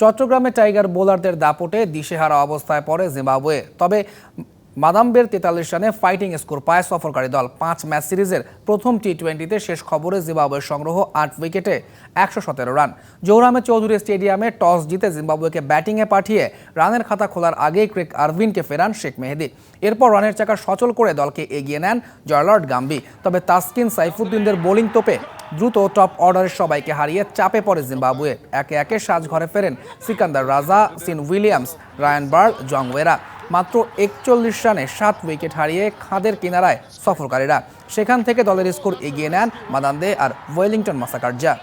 চট্টগ্রামে টাইগার বোলারদের দাপটে দিশেহারা অবস্থায় পড়ে জিম্বাবুয়ে। তবে মাদাম্বের তেতাল্লিশ রানে ফাইটিং স্কোর পায় সফরকারী দল। পাঁচ ম্যাচ সিরিজের প্রথম টি টোয়েন্টিতে শেষ খবরে জিম্বাবুয়ের সংগ্রহ আট উইকেটে একশো সতেরো রান। জোহরামে চৌধুরী স্টেডিয়ামে টস জিতে জিম্বাবুয়েকে ব্যাটিংয়ে পাঠিয়ে রানের খাতা খোলার আগেই ক্রিক আরভিনকে ফেরান শেখ মেহেদি। এরপর রানের চাকা সচল করে দলকে এগিয়ে নেন জয়লর্ড গাম্বি। তবে তাসকিন সাইফুদ্দিনদের বোলিং তোপে দ্রুত টপ অর্ডারের সবাইকে হারিয়ে চাপে পড়ে জিম্বাবুয়ে। একে একে সাজ ঘরে ফেরেন Sikandar Raza Sean Williams, Ryan Burl জংওয়েরা মাত্র একচল্লিশ রানে সাত উইকেট হারিয়ে খাদের কিনারায় সফরকারীরা। সেখান থেকে দলের স্কোর এগিয়ে নেন Madande R Wellington Masakadza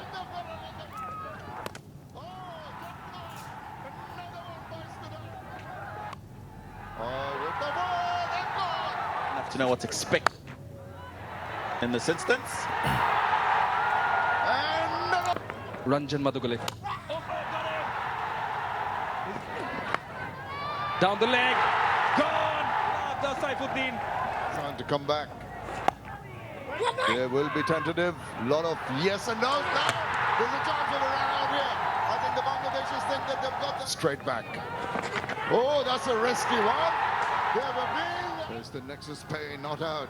to know what's expected in this instance. Ranjan Madugale. Down the leg. Gone. Saifuddin. trying to come back. There will be tentative. lot of yes and no. Now, there's a chance of a run out here. I think the Bangladeshis think that they've got the straight back. Oh, that's a risky one. They have a big. There's the Nexus Pay not out.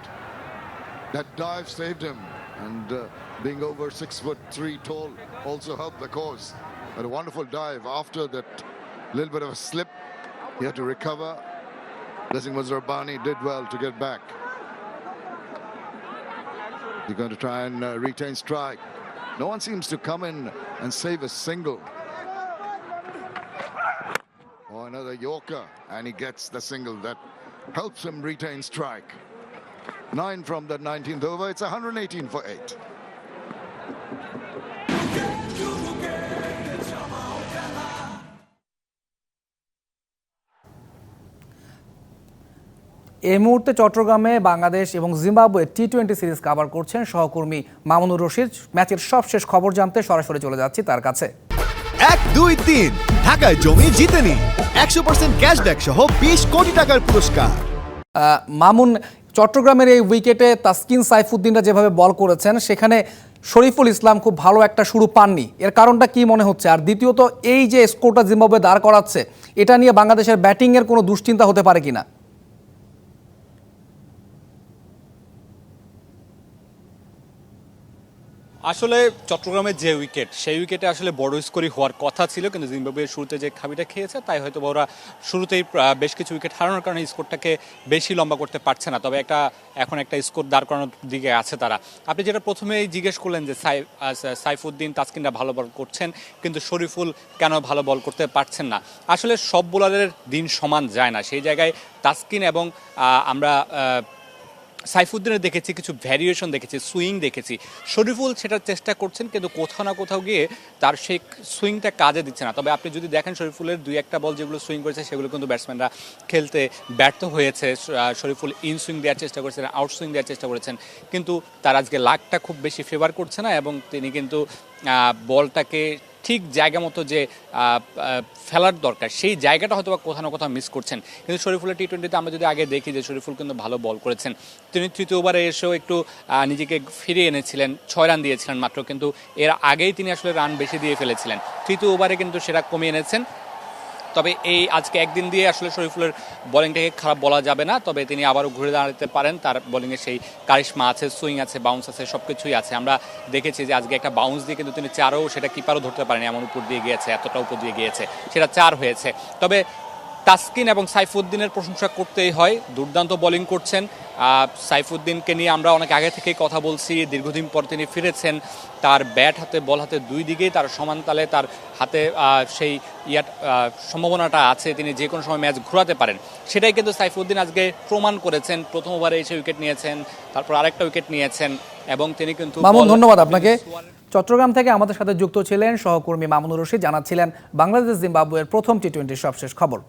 That dive saved him, and uh, being over six foot three tall also helped the cause. But a wonderful dive after that little bit of a slip. He had to recover. Blessing was Rabbani did well to get back. You're going to try and uh, retain strike. No one seems to come in and save a single. Oh, another Yorker, and he gets the single that helps him retain strike. Nine from that 19th over. It's 118 for eight. এই মুহূর্তে চট্টগ্রামে বাংলাদেশ এবং Zimbabwe T twenty series cover করছেন সহকর্মী মামুনুর রশিদ। ম্যাচের সবশেষ খবর জানতে সরাসরি চলে যাচ্ছি তার কাছে। এক দুই তিন। ঢাকায় জমি জিতে নিন একশো পার্সেন্ট ক্যাশব্যাক সহ বিশ কোটি টাকার পুরস্কার। আহ, মামুন চট্টগ্রামের এই উইকেটে তাসকিন সাইফুদ্দিনরা যেভাবে বল করেছেন, সেখানে শরীফুল ইসলাম খুব ভালো একটা শুরু পাননি। এর কারণটা কি মনে হচ্ছে? আর দ্বিতীয়ত, এই যে স্কোরটা জিম্বাবুয়ে দাঁড় করাচ্ছে, এটা নিয়ে বাংলাদেশের ব্যাটিংয়ের কোনো দুশ্চিন্তা হতে পারে কিনা? আসলে চট্টগ্রামের যে উইকেট, সেই উইকেটে আসলে বড় স্কোরই হওয়ার কথা ছিল, কিন্তু জিম্বাবুয়ের শুরুতে যে খাবিটা খেয়েছে, তাই হয়তো ওরা শুরুতেই বেশ কিছু উইকেট হারানোর কারণে স্কোরটাকে বেশি লম্বা করতে পারছে না। তবে একটা, এখন একটা স্কোর দাঁড় করানোর দিকে আছে তারা। আপনি যেটা প্রথমেই জিজ্ঞেস করলেন যে সাই সাইফুদ্দিন তাসকিনরা ভালো বল করছেন, কিন্তু শরীফুল কেন ভালো বল করতে পারছেন না? আসলে সব বোলারের দিন সমান যায় না। সেই জায়গায় তাসকিন এবং আমরা সাইফুদ্দিনের দেখেছি, কিছু ভ্যারিয়েশন দেখেছি সুইং দেখেছি। শরীফুল সেটার চেষ্টা করছেন, কিন্তু কোথাও না কোথাও গিয়ে তার সেই সুইংটা কাজে দিচ্ছে না। তবে আপনি যদি দেখেন শরীফুলের দুই একটা বল যেগুলো সুইং করেছে, সেগুলো কিন্তু ব্যাটসম্যানরা খেলতে ব্যর্থ হয়েছে। শরীফুল ইন সুইং দেওয়ার চেষ্টা করেছেন আউট সুইং দেওয়ার চেষ্টা করেছেন। কিন্তু তার আজকে লাকটা খুব বেশি ফেভার করছে না, এবং তিনি কিন্তু বলটাকে ঠিক জায়গা মতো যে ফেলার দরকার, সেই জায়গাটা হয়তো বা কোথাও না কোথাও মিস করছেন। কিন্তু শরীফুলের টি টোয়েন্টিতে আমরা যদি আগে দেখি যে শরীফুল কিন্তু ভালো বল করেছেন। তিনি তৃতীয় ওভারে এসেও একটু নিজেকে ফিরিয়ে এনেছিলেন, ছয় রান দিয়েছিলেন মাত্র, কিন্তু এর আগেই তিনি আসলে রান বেশি দিয়ে ফেলেছিলেন। তৃতীয় ওভারে কিন্তু সেটা কমিয়ে এনেছেন। তবে এই আজকে একদিন দিয়ে আসলে শরীফুলের বোলিংটাকে খারাপ বলা যাবে না, তবে তিনি আবারও ঘুরে দাঁড়াতে পারেন। তার বোলিংয়ে সেই কারিশমা আছে, সুইং আছে বাউন্স আছে সব কিছুই আছে। আমরা দেখেছি যে আজকে একটা বাউন্স দিয়ে কিন্তু তিনি চারও সেটা কিপারও ধরতে পারেনি, এমন উপর দিয়ে গিয়েছে, এতটা উপর দিয়ে গিয়েছে, সেটা চার হয়েছে। তবে তাসকিন এবং সাইফুদ্দিনের প্রশংসা করতেই হয়। দুর্দান্ত বোলিং করছেন। সাইফুদ্দিনকে নিয়ে আমরা অনেক আগে থেকেই কথা বলছি। দীর্ঘদিন পর তিনি ফিরেছেন। তার ব্যাট হাতে বল হাতে দুই দিকেই তার সমান তালে তার হাতে সেই ইয়ার সম্ভাবনাটা আছে তিনি যে কোনো সময় ম্যাচ ঘোরাতে পারেন। সেটাই কিন্তু সাইফুদ্দিন আজকে প্রমাণ করেছেন। প্রথম ওভারে এসে উইকেট নিয়েছেন তারপর আরেকটা উইকেট নিয়েছেন এবং তিনি কিন্তু মামুন ধন্যবাদ আপনাকে। চট্টগ্রাম থেকে আমাদের সাথে যুক্ত ছিলেন সহকর্মী মামুনুর রশিদ। জানাচ্ছিলেন বাংলাদেশ জিম্বাবুয়ের প্রথম টি টোয়েন্টির সবশেষ খবর।